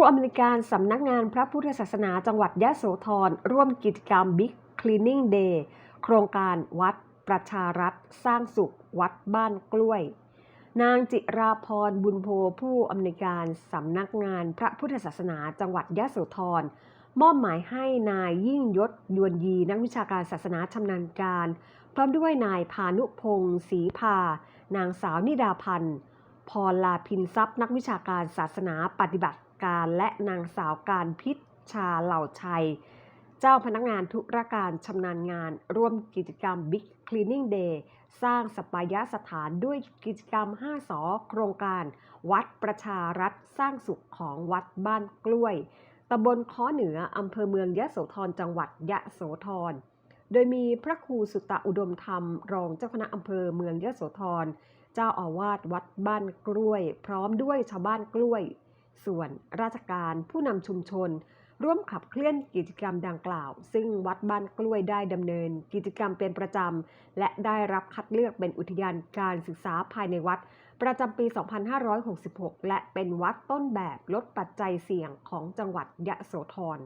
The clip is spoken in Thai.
ผู้อำนวยการสำนักงานพระพุทธศาสนาจังหวัดยะโสธรร่วมกิจกรรม Big Cleaning Day โครงการวัดประชารัฐสร้างสุขวัดบ้านกล้วย นางจิราพรบุญโพผู้อำนวยการสำนักงานพระพุทธศาสนาจังหวัดยะโสธรมอบหมายให้นายยิ่งยศยวนยีนักวิชาการศาสนาชำนาญการ พร้อมด้วยนายพานุพงศ์ศรีพา นางสาวนิดาพันธ์พรลาพินทรัพย์นักวิชาการศาสนาปฏิบัติ การและนางสาวการพิชชาเหล่าชัย เจ้าพนักงานธุรการชำนาญงาน ร่วมกิจกรรม Big Cleaning Day สร้างสปายสถานด้วยกิจกรรม 5สอโครงการ วัดประชารัฐสร้างสุขของวัดบ้านกล้วยตำบลค้อเหนืออำเภอเมืองยะโสธรจังหวัดยะโสธร โดยมีพระครูสุตตะอุดมธรรม รองเจ้าคณะอำเภอเมืองยะโสธร เจ้าอาวาสวัดบ้านกล้วย พร้อมด้วยชาวบ้านกล้วย ส่วนราชการผู้นำชุมชน ร่วมขับเคลื่อนกิจกรรมดังกล่าว ซึ่งวัดบ้านกล้วยได้ดำเนิน กิจกรรมเป็นประจำ และได้รับคัดเลือกเป็นอุทยานการศึกษาภายในวัด ประจำปี 2566 และเป็นวัดต้นแบบลดปัจจัยเสี่ยงของจังหวัดยะโสธร